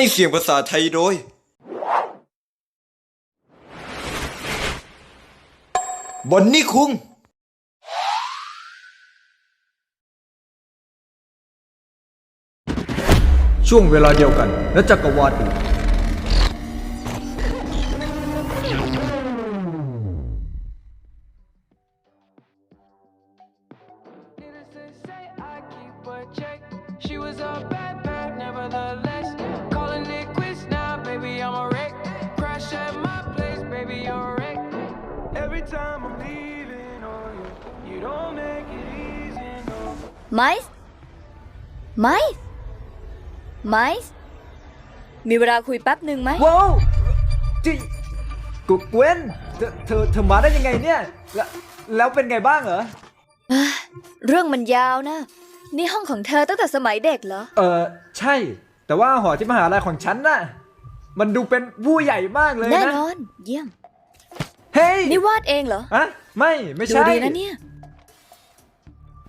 ให้เสียงภาษาไทยโดย บอนนี่คุง ช่วงเวลาเดียวกันและจักรวาลอื่น Needless time I'm leaving on you, you don't make it easy, no. ไมซ์ไมซ์ไมซ์มีเวลาคุยแป๊บหนึ่งไหม ว้าวจิกุกเว้นเธอเธอเธอมาได้ยังไงเนี่ย แล้วแล้วเป็นไงบ้างเหรอ เรื่องมันยาวนะ นี่ห้องของเธอตั้งแต่สมัยเด็กเหรอ เออใช่ แต่ว่าหอที่มหาลัยของฉันน่ะ มันดูเป็นผู้ใหญ่มากเลยแน่นะ นอน เยี่ยม เฮ้ยนี่วาดเองเหรออะไม่ไม่ดูใช่ดีนะเนี่ย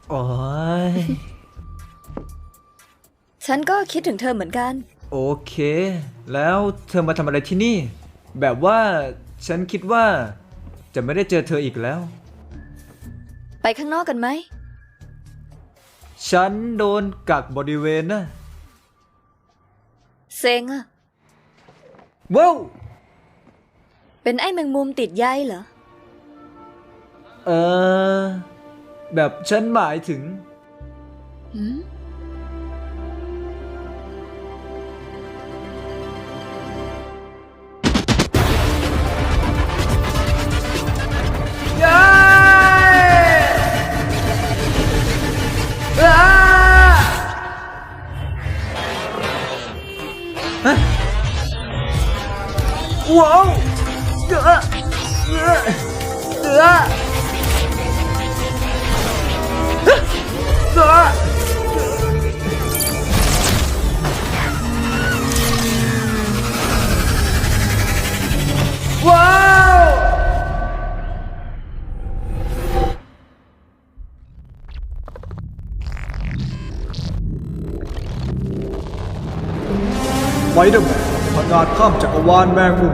โอ้ยฉันก็คิดถึงเธอเหมือนกัน โอเค แล้วเธอมาทำอะไรที่นี่ แบบว่าฉันคิดว่า จะไม่ได้เจอเธออีกแล้ว ไปข้างนอกกันไหม ฉันโดนกักบริเวณนะเซ็งอะว้าว เป็นไอ้แมงมุมติดใยเหรอ เออ แบบฉันหมายถึง หืมย้ายอ้าฮะว้าว เดือเดือเดือเดือว้าวไฟเดอร์แมนพงาดข้ามจักรวาลแมงมุม